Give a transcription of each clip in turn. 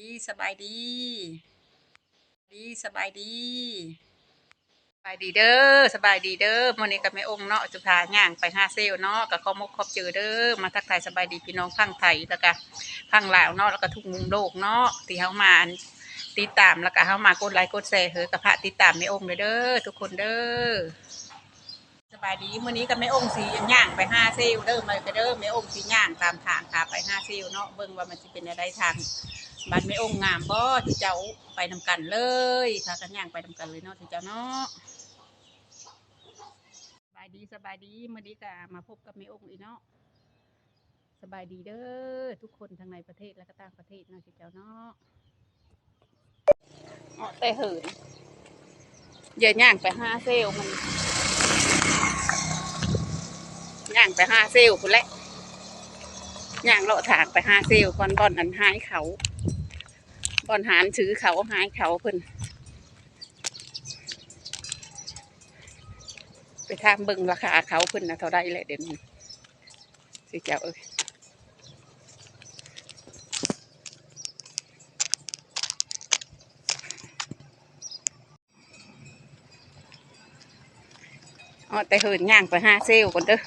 ดีสบายดี ดีสบายดีสบายดีเด้อสบายดีเด้อมื้อนี้กับแม่องค์เนาะจะพาย่างไปห้าเซลเนาะกับข้อมกขอบเจอเด้อมาทักทายสบายดีพี่น้องพังไทยแล้วก็พังลาวเนาะแล้วก็ทุกมุมโลกเนาะที่เฮามาอันติดตามแล้วก็เฮามากดไลค์กดแชร์เฮ้อกับพระติดตามแม่องค์เด้อทุกคนเด้อสบายดีมื้อนี้กับแม่องค์สิย่างไปห้าเซลเด้อมาเด้อแม่องค์สิย่างตามทางพาไปห้าเซลเนาะเบิ่งว่ามันสิเป็นอะไรทาง บัดไม่องค์งามบ่ที่เจ้าไปนำกันเลยพากันย่างไปนำกันเลยเนาะที่เจ้าเนาะสบายดีสบายดีมื่อนี้ก็มาพบกับแม่องค์อีกเนาะสบายดีเด้อทุกคนทั้งในประเทศและก็ต่างประเทศเนาะที่เจ้าเนาะอ๋อแต่เหินอย่าย่างไปห้าเซลมันย่างไปห้าเซลคุณแหละย่างเลาะถางไปห้าเซลก่อนบอนอันหายเขา บอนหารถือเขาหายเขาเพิ่นไปทามเบิ่งราคาเขาเพิ่นนะเท่าไรแหละเดี๋ยวนี้สิเจ้าเอ้ยอ๋อแต่เหินย่างไปห้าเซลก่อนเด้อ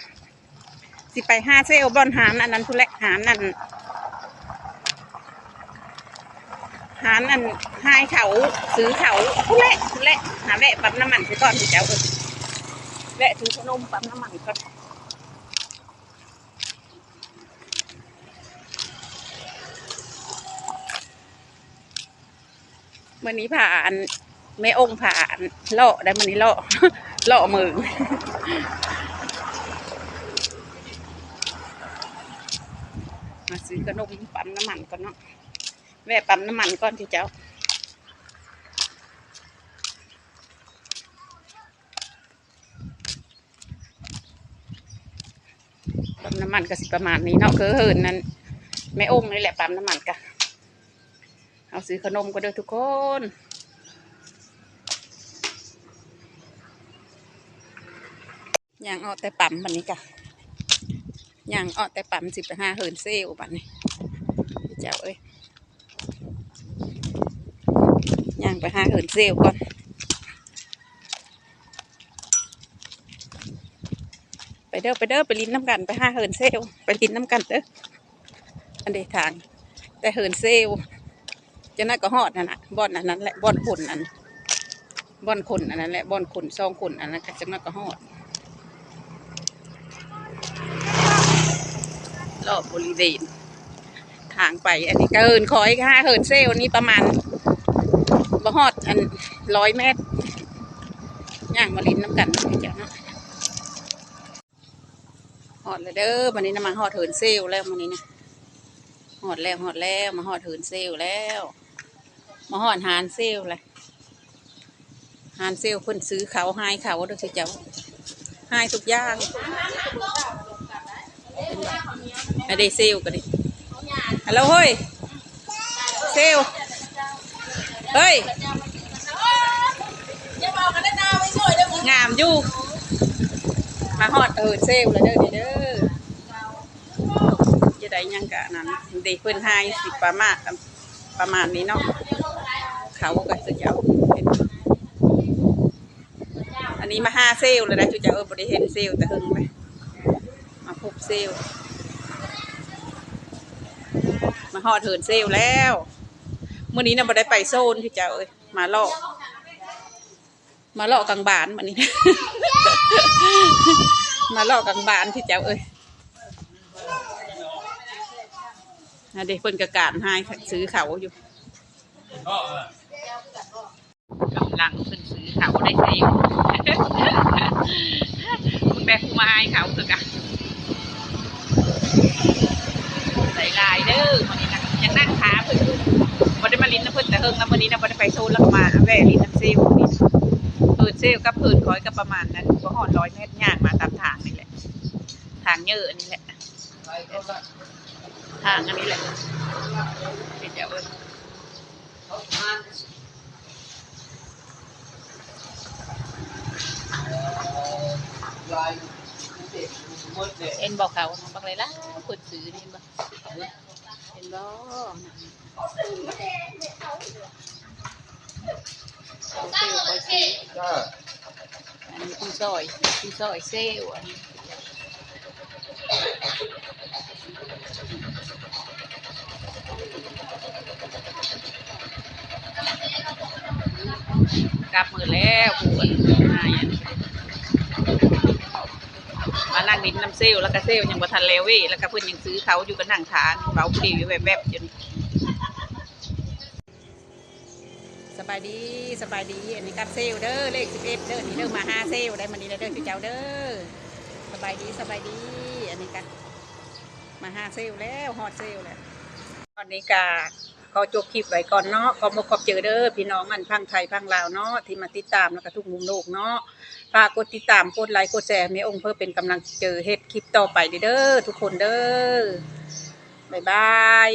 สิไปห้าเซลบอนหารอันนั้นทุนแหละหารนั่น หานั่นหายเขาซื้อเขาผู้แหละผู้แหละหาแวะปั๊มน้ำมันไปก่อนพี่เจ้าเออแวะซื้อขนมปั๊มน้ำมันก่อนวันนี้ผ่านแม่องค์ผ่านเลาะได้วันนี้เลาะเลาะมือมาซื้อขนมปั๊มน้ำมันก่อนเนาะ แวะปั๊มน้ำมันก่อนที่เจ้าปั๊มน้ำมันก็สิประมาณนี้เนาะคือเหินนั้นแม่องค์นี่แหละปั๊มน้ำมันกะเอาซื้อขนมก็เด้อทุกคนย่างเอาแต่ปั๊มบันนี้กะย่างเอาแต่ปั๊มสิบห้าเหินเซลบันนี้พี่เจ้าเอ้ย ย่างไปหาเหินเซลก่อนไปเด้อไปเด้อไปลิ้นน้ำกันไปหาเหินเซลไปลิ้นน้ำกันเด้ออันเดทาง แต่เหินเซลจะน่าก็หอดนั่นน่ะบ่อนอันนั้นแหละบ่อนคนอันบ่อนคนอันนั้นแหละบ่อนคนซองคนอันนั้นก็จะน่าก็หอดรอบบริเวณทางไป อันนี้ก็เหินคอยค่ะเหินเซลลนี่ประมาณ บ่ฮอดอันร้อยเมตรย่างมาลิ้นน้ำกันพี่เจ้าเนาะฮอดเลยเด้อวันนี้นะมาฮอดเถินเซลแล้ววันนี้นะฮอดแล้วฮอดแล้วมาฮอดเถินเซลแล้ว มาฮอดหานเซลเลยหานเซลเพิ่นซื้อเขาหายเขาด้อพี่เจ้าหายทุกอย่างไม่ได้เซลก็ดิฮัลโหลเฮ้ยเซล เฮ้ยงามอยู่มาฮอดเออเซลแล้วเด้อเด้อจะได้หยังกะนั้นเด็กเพิ่นไฮสิประมาณประมาณนี้เนาะเขาก็จะเจ้าอันนี้มาห้าเซลเลยนะจุเจ้าเออบริเห็นเซลแต่หึงไปมาพบเซลมาฮอดเถินเซลแล้ว มื่อนี้นะบ่ได้ไปโซนที่เจ้าเอ้ยมาเลาะมาเลาะกลางบานวันนี้ มาเลาะกลางบานที่เจ้าเอ้ยเด็กเพิ่นกระการให้ซื้อเขาอยู่กำลังเพิ่นซื้อเขาได้เซลคุณแม่ครูมาให้เขาคือกันใส่ลายเด้อวันนี้นะยังนั่งขาเพิ่นอยู่ เพิ่นแต่เฮิงนะวันนี้นะบ่ได้ไปโซนแล้วมาแวะลิ้นน้ำเซลนี่เปิดเซลกับเพิ่นคอยก็ประมาณนั้นก็หอดร้อยเมตรย่างมาตามทางนี่แหละ ทางเยอะนี่แหละ ทางอันนี้แหละเป็นเจ้าเอ้ยเอ็นบอกเขาบอกเลยล่ะคนซื้อนี่บ่เห็นบ่ ก็อันนี้คุณซอยคุณซยเซลกลับมือแล้วปวดหายมานั่งดินน้ำเซลแล้วก็เซลยังบ่ทันเลวเว้แล้วก็เพื่อนยังซื้อเขาอยู่กันนังทานเบาปลิวอยู่แบบๆจน สบายดีสบายดี อันนี้กับเซลเด้อเลขสิบเอ็ดเด้อนี่เด้อมาห้าเซลได้มานี่ได้เด้อพี่เจ้าเด้อสบายดีสบายดี อันนี้กันมาห้าเซลแล้วฮอดเซลแล้วตอนนี้กาขอจบคลิปไว้ก่อนเนาะขอมาขอบเจอเด้อพี่น้องอันพังไทยพังลาวเนาะที่มาติดตามแล้วก็ทุกมุมโลกเนาะฝากกดติดตามกดไลค์กดแชร์ม่องค์เพื่อเป็นกำลังเจอเฮ็ดคลิปต่อไปเด้อทุกคนเด้อบ๊ายบาย